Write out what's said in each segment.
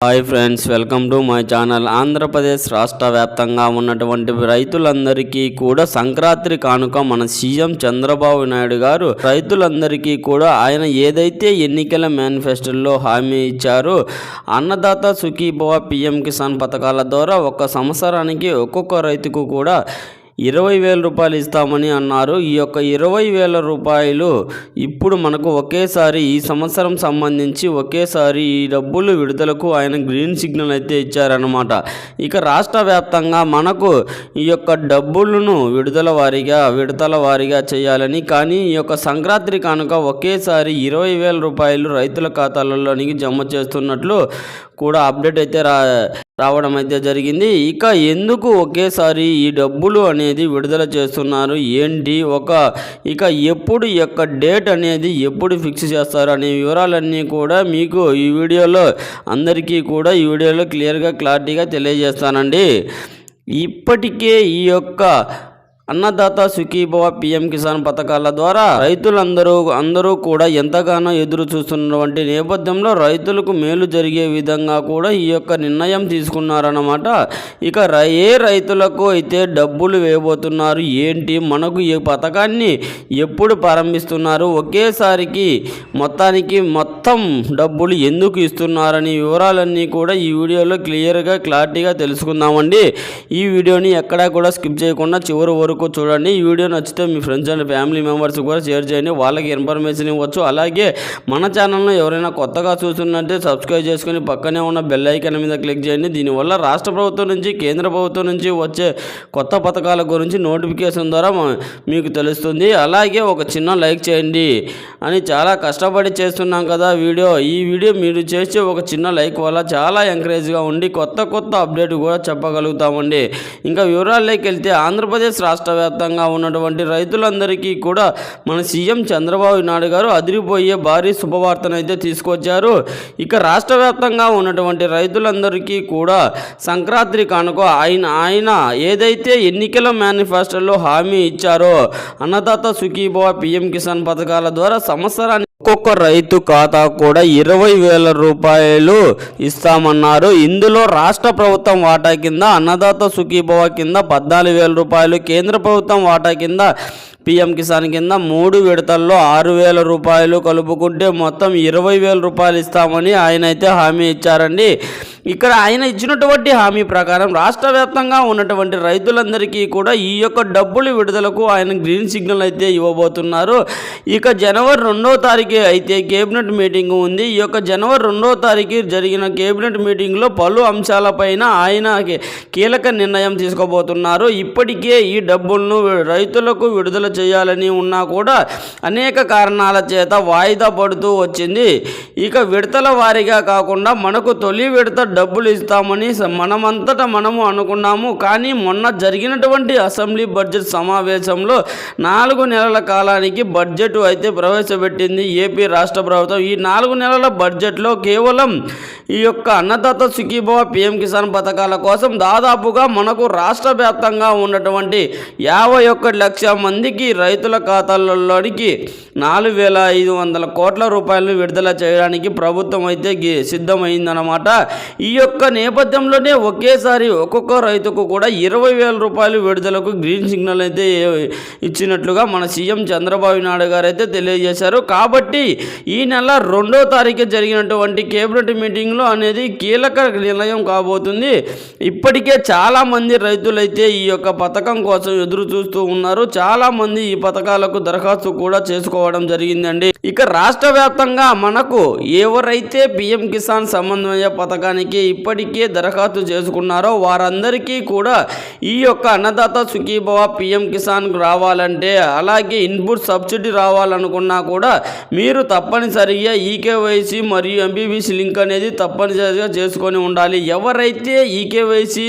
Hi friends welcome to my channel. Andhra Pradesh రాష్ట్ర వ్యాప్తంగా ఉన్నటువంటి రైతులందరికీ కూడా సంక్రాంతి కానుక మన సీఎం చంద్రబాబు నాయుడు గారు. రైతులందరికీ కూడా ఆయన ఏదైతే ఎన్నికల మేనిఫెస్టోలో హామీ ఇచ్చారో అన్నదాత సుఖీభవ పిఎం కిసాన్ పథకాల ద్వారా ఒక సంవత్సరానికి ఒక్కొక్క రైతుకు కూడా ఇరవై వేల రూపాయలు ఇస్తామని అన్నారు. ఈ యొక్క ఇరవై వేల రూపాయలు ఇప్పుడు మనకు ఒకేసారి ఈ సంవత్సరం సంబంధించి ఒకేసారి ఈ డబ్బులు విడుదలకు ఆయన గ్రీన్ సిగ్నల్ అయితే ఇచ్చారనమాట ఇక రాష్ట్ర వ్యాప్తంగా మనకు ఈ యొక్క డబ్బులను విడుదల వారీగా విడతల వారీగా చేయాలని కానీ ఈ యొక్క సంక్రాంతి కానుక ఒకేసారి ఇరవై వేల రూపాయలు రైతుల ఖాతాలలోనికి జమ చేస్తున్నట్లు కూడా అప్డేట్ అయితే రా రావడం అయితే జరిగింది. ఇక ఎందుకు ఒకేసారి ఈ డబ్బులు అనేది విడుదల చేస్తున్నారు? ఏంటి? ఒక ఇక ఎప్పుడు యొక్క డేట్ అనేది ఎప్పుడు ఫిక్స్ చేస్తారు? అనే వివరాలన్నీ కూడా మీకు ఈ వీడియోలో అందరికీ కూడా ఈ వీడియోలో క్లియర్గా క్లారిటీగా తెలియజేస్తానండి. ఇప్పటికే ఈ యొక్క అన్నదాత సుఖీభవ పిఎం కిసాన్ పథకాల ద్వారా రైతులందరూ అందరూ కూడా ఎంతగానో ఎదురు చూస్తున్నటువంటి నేపథ్యంలో రైతులకు మేలు జరిగే విధంగా కూడా ఈ యొక్క నిర్ణయం తీసుకున్నారన్నమాట. ఇక ఏ రైతులకు అయితే డబ్బులు వేయబోతున్నారు ఏంటి? మనకు ఈ పథకాన్ని ఎప్పుడు ప్రారంభిస్తున్నారు? ఒకేసారికి మొత్తానికి మొత్తం డబ్బులు ఎందుకు ఇస్తున్నారని వివరాలన్నీ కూడా ఈ వీడియోలో క్లియర్గా క్లారిటీగా తెలుసుకుందామండి. ఈ వీడియోని ఎక్కడా కూడా స్కిప్ చేయకుండా చివరి వరకు చూడండి. ఈ వీడియో నచ్చితే మీ ఫ్రెండ్స్ అండ్ ఫ్యామిలీ మెంబర్స్ కూడా షేర్ చేయండి. వాళ్ళకి ఇన్ఫర్మేషన్ ఇవ్వచ్చు. అలాగే మన ఛానల్ను ఎవరైనా కొత్తగా చూస్తున్నట్టే సబ్స్క్రైబ్ చేసుకుని పక్కనే ఉన్న బెల్ ఐకాన్ మీద క్లిక్ చేయండి. దీనివల్ల రాష్ట్ర ప్రభుత్వం నుంచి కేంద్ర ప్రభుత్వం నుంచి వచ్చే కొత్త పథకాల గురించి నోటిఫికేషన్ ద్వారా మీకు తెలుస్తుంది. అలాగే ఒక చిన్న లైక్ చేయండి అని చాలా కష్టపడి చేస్తున్నాం కదా వీడియో. ఈ వీడియో మీరు చేసే ఒక చిన్న లైక్ వల్ల చాలా ఎంకరేజ్గా ఉండి కొత్త కొత్త అప్డేట్ కూడా చెప్పగలుగుతామండి. ఇంకా వివరాల్లోకి వెళ్తే ఆంధ్రప్రదేశ్ రాష్ట్ర వ్యాప్తంగా ఉన్నటువంటి రైతులందరికీ కూడా మన సీఎం చంద్రబాబు నాయుడు గారు అదిరిపోయే భారీ శుభవార్తనైతే తీసుకొచ్చారు. ఇక రాష్ట్ర వ్యాప్తంగా ఉన్నటువంటి రైతులందరికీ కూడా సంక్రాంతి కానుక ఆయన ఆయన ఏదైతే ఎన్నికల మేనిఫెస్టోలో హామీ ఇచ్చారో అన్నదాత సుఖీభవ పిఎం కిసాన్ పథకాల ద్వారా సంవత్సరానికి ఒక్కొక్క రైతు ఖాతా కూడా ఇరవై వేల రూపాయలు ఇస్తామన్నారు. ఇందులో రాష్ట్ర ప్రభుత్వం వాటా కింద అన్నదాత సుఖీభవ కింద పద్నాలుగు వేల రూపాయలు కేంద్ర ప్రభుత్వం వాటా కింద పిఎం కిసాన్ కింద మూడు విడతల్లో ఆరు వేల రూపాయలు కలుపుకుంటే మొత్తం ఇరవై వేల రూపాయలు ఇస్తామని ఆయన అయితే హామీ ఇచ్చారండి. ఇక్కడ ఆయన ఇచ్చినటువంటి హామీ ప్రకారం రాష్ట్ర వ్యాప్తంగా ఉన్నటువంటి రైతులందరికీ కూడా ఈ యొక్క డబ్బులు విడుదలకు ఆయన గ్రీన్ సిగ్నల్ అయితే ఇవ్వబోతున్నారు. ఇక జనవరి రెండవ తారీఖు అయితే కేబినెట్ మీటింగ్ ఉంది. ఈ యొక్క జనవరి రెండవ తారీఖు జరిగిన కేబినెట్ మీటింగ్లో పలు అంశాలపైన ఆయన కీలక నిర్ణయం తీసుకోబోతున్నారు. ఇప్పటికే ఈ డబ్బులను రైతులకు విడుదల చేయాలని ఉన్నా కూడా అనేక కారణాల చేత వాయిదా పడుతూ వచ్చింది. ఇక విడతల వారీగా కాకుండా మనకు తొలి విడత డబ్బులు ఇస్తామని మనమంతటా మనము అనుకున్నాము. కానీ మొన్న జరిగినటువంటి అసెంబ్లీ బడ్జెట్ సమావేశంలో నాలుగు నెలల కాలానికి బడ్జెట్ అయితే ప్రవేశపెట్టింది ఏపీ రాష్ట్ర ప్రభుత్వం. ఈ నాలుగు నెలల బడ్జెట్లో కేవలం ఈ యొక్క అన్నదాత సుఖీభవ పిఎం కిసాన్ పథకాల కోసం దాదాపుగా మనకు రాష్ట్ర వ్యాప్తంగా ఉన్నటువంటి యాభై ఒక్క లక్ష మందికి రైతుల ఖాతాలలోనికి నాలుగు వేల ఐదు వందల కోట్ల రూపాయలను విడుదల చేయడానికి ప్రభుత్వం అయితే గి- సిద్ధమైందన్నమాట. ఈ యొక్క నేపథ్యంలోనే ఒకేసారి ఒక్కొక్క రైతుకు కూడా ఇరవై వేల రూపాయలు విడుదలకు గ్రీన్ సిగ్నల్ అయితే ఇచ్చినట్లుగా మన సీఎం చంద్రబాబు నాయుడు గారు అయితే తెలియజేశారు. కాబట్టి ఈ నెల రెండో తారీఖు జరిగినటువంటి కేబినెట్ మీటింగ్లో అనేది కీలక నిర్ణయం కాబోతుంది. ఇప్పటికే చాలామంది రైతులైతే ఈ యొక్క పథకం కోసం ఎదురు చూస్తూ ఉన్నారు. చాలామంది ఈ పథకాలకు దరఖాస్తు కూడా చేసుకోవడం జరిగిందండి. ఇక రాష్ట్ర వ్యాప్తంగా మనకు ఎవరైతే పిఎం కిసాన్ సమన్వయ పథకానికి ఇప్పటికే దరఖాస్తు చేసుకున్నారో వారందరికీ కూడా ఈ యొక్క అన్నదాత సుఖీభవ పిఎం కిసాన్కు రావాలంటే అలాగే ఇన్పుట్ సబ్సిడీ రావాలనుకున్నా కూడా మీరు తప్పనిసరిగా ఈకేవైసీ మరియు ఎంబీబీసీ లింక్ అనేది తప్పనిసరిగా చేసుకొని ఉండాలి. ఎవరైతే ఈకేవైసీ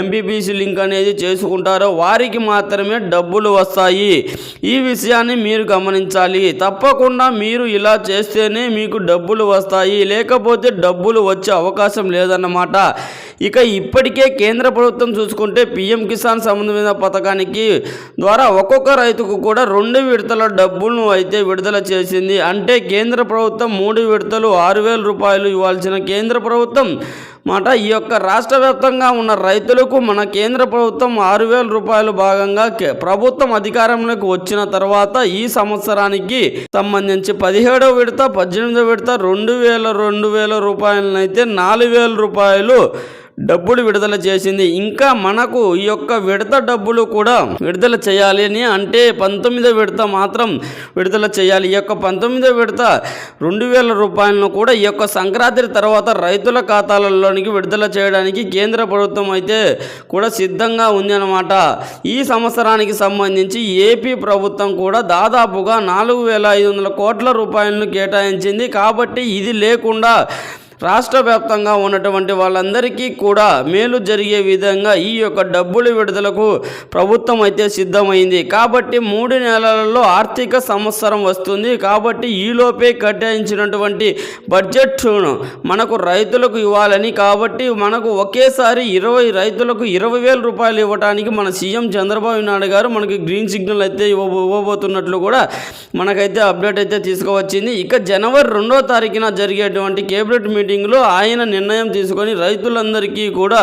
ఎంబీబీసీ లింక్ అనేది చేసుకుంటారో వారికి మాత్రమే డబ్బులు వస్తాయి. ఈ విషయాన్ని మీరు గమనించాలి. తప్పకుండా మీరు ఇలా చేస్తేనే మీకు డబ్బులు వస్తాయి. లేకపోతే డబ్బులు వచ్చే అవకాశం లేదన్నమాట. ఇక ఇప్పటికే కేంద్ర ప్రభుత్వం చూసుకుంటే పిఎం కిసాన్ సంబంధమైన పథకానికి ద్వారా ఒక్కొక్క రైతుకు కూడా రెండు విడతల డబ్బులను అయితే విడుదల చేసింది. అంటే కేంద్ర ప్రభుత్వం మూడు విడతలు ఆరు వేల రూపాయలు ఇవ్వాల్సిన కేంద్ర ప్రభుత్వం మాట ఈ యొక్క రాష్ట్ర వ్యాప్తంగా ఉన్న రైతులకు మన కేంద్ర ప్రభుత్వం ఆరు వేల రూపాయలు భాగంగా కే- ప్రభుత్వం అధికారంలోకి వచ్చిన తర్వాత ఈ సంవత్సరానికి సంబంధించి పదిహేడో విడత పద్దెనిమిదో విడత రెండు వేల రెండు వేల రూపాయలనైతే నాలుగు వేల రూపాయలు డబ్బులు విడుదల చేసింది. ఇంకా మనకు ఈ యొక్క విడత డబ్బులు కూడా విడుదల చేయాలి అని అంటే పంతొమ్మిదో విడత మాత్రం విడుదల చేయాలి. ఈ యొక్క పంతొమ్మిదో విడత రెండు వేల రూపాయలను కూడా ఈ యొక్క సంక్రాంతి తర్వాత రైతుల ఖాతాలలోనికి విడుదల చేయడానికి కేంద్ర ప్రభుత్వం అయితే కూడా సిద్ధంగా ఉంది అన్నమాట. ఈ సంవత్సరానికి సంబంధించి ఏపీ ప్రభుత్వం కూడా దాదాపుగా నాలుగు వేల ఐదు వందల కోట్ల రూపాయలను కేటాయించింది. కాబట్టి ఇది లేకుండా రాష్ట్ర వ్యాప్తంగా ఉన్నటువంటి వాళ్ళందరికీ కూడా మేలు జరిగే విధంగా ఈ యొక్క డబ్బులు విడుదలకు ప్రభుత్వం అయితే సిద్ధమైంది. కాబట్టి మూడు నెలలలో ఆర్థిక సంవత్సరం వస్తుంది. కాబట్టి ఈలోపే కేటాయించినటువంటి బడ్జెట్ను మనకు రైతులకు ఇవ్వాలని కాబట్టి మనకు ఒకేసారి ఇరవై రైతులకు ఇరవై వేల రూపాయలు ఇవ్వడానికి మన సీఎం చంద్రబాబు నాయుడు గారు మనకి గ్రీన్ సిగ్నల్ అయితే ఇవ్వబోతున్నట్లు కూడా మనకైతే అప్డేట్ అయితే తీసుకువచ్చింది. ఇక జనవరి రెండో తారీఖున జరిగేటువంటి కేబినెట్ మీటింగ్లో ఆయన నిర్ణయం తీసుకొని రైతులందరికీ కూడా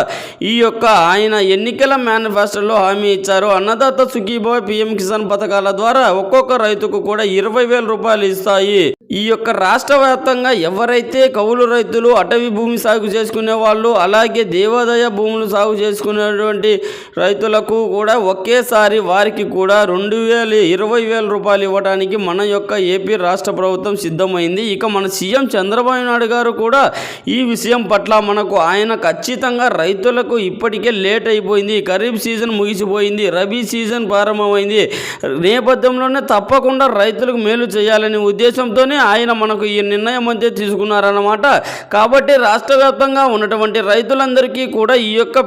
ఈ యొక్క ఆయన ఎన్నికల మేనిఫెస్టోలో హామీ ఇచ్చారు. అన్నదాత సుఖీభావ పిఎం కిసాన్ పథకాల ద్వారా ఒక్కొక్క రైతుకు కూడా ఇరవై వేల రూపాయలు ఇస్తాయి. ఈ యొక్క రాష్ట్ర వ్యాప్తంగా ఎవరైతే కౌలు రైతులు అటవీ భూమి సాగు చేసుకునే వాళ్ళు అలాగే దేవాదాయ భూములు సాగు చేసుకునేటువంటి రైతులకు కూడా ఒకేసారి వారికి కూడా రెండు వేలు ఇరవై వేల రూపాయలు ఇవ్వడానికి మన యొక్క ఏపీ రాష్ట్ర ప్రభుత్వం సిద్ధమైంది. ఇక మన సీఎం చంద్రబాబు నాయుడు గారు కూడా ఈ విషయం పట్ల మనకు ఆయన ఖచ్చితంగా రైతులకు ఇప్పటికే లేట్ అయిపోయింది. ఖరీఫ్ సీజన్ ముగిసిపోయింది. రబీ సీజన్ ప్రారంభమైంది. నేపథ్యంలోనే తప్పకుండా రైతులకు మేలు చేయాలనే ఉద్దేశంతోనే ఆయన మనకు ఈ నిర్ణయం అయితే తీసుకున్నారన్నమాట. కాబట్టి రాష్ట్ర వ్యాప్తంగా ఉన్నటువంటి రైతులందరికీ కూడా ఈ యొక్క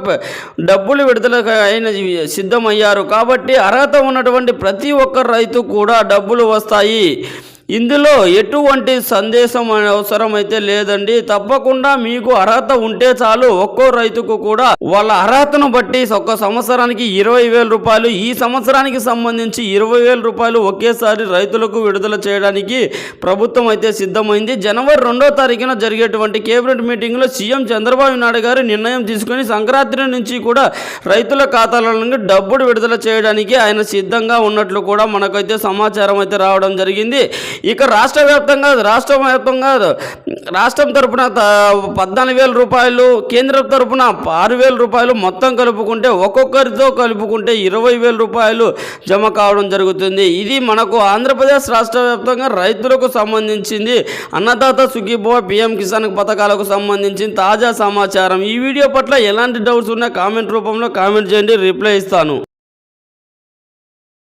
డబ్బులు విడుదల ఆయన సిద్ధమయ్యారు. కాబట్టి అర్హత ఉన్నటువంటి ప్రతి ఒక్క రైతు కూడా డబ్బులు వస్తాయి. ఇందులో ఎటువంటి సందేశం అవసరమైతే అవసరం అయితే లేదండి. తప్పకుండా మీకు అర్హత ఉంటే చాలు. ఒక్కో రైతుకు కూడా వాళ్ళ అర్హతను బట్టి ఒక సంవత్సరానికి ఇరవై వేల రూపాయలు ఈ సంవత్సరానికి సంబంధించి ఇరవై వేల రూపాయలు ఒకేసారి రైతులకు విడుదల చేయడానికి ప్రభుత్వం అయితే సిద్ధమైంది. జనవరి రెండో తారీఖున జరిగేటువంటి కేబినెట్ మీటింగ్లో సీఎం చంద్రబాబు నాయుడు గారు నిర్ణయం తీసుకొని సంక్రాంతి నుంచి కూడా రైతుల ఖాతాల నుండి డబ్బులు విడుదల చేయడానికి ఆయన సిద్ధంగా ఉన్నట్లు కూడా మనకైతే సమాచారం అయితే రావడం జరిగింది. ఇక రాష్ట్ర వ్యాప్తంగా రాష్ట్ర వ్యాప్తంగా రాష్ట్రం తరపున త- పద్నాలుగు వేల రూపాయలు కేంద్రం తరపున ఆరు వేల రూపాయలు మొత్తం కలుపుకుంటే ఒక్కొక్కరితో కలుపుకుంటే ఇరవై వేల రూపాయలు జమ కావడం జరుగుతుంది. ఇది మనకు ఆంధ్రప్రదేశ్ రాష్ట్ర వ్యాప్తంగా రైతులకు సంబంధించింది. అన్నదాత సుఖీభవ పిఎం కిసాన్ పథకాలకు సంబంధించిన తాజా సమాచారం. ఈ వీడియో పట్ల ఎలాంటి డౌట్స్ ఉన్నా కామెంట్ రూపంలో కామెంట్ చేయండి రిప్లై ఇస్తాను.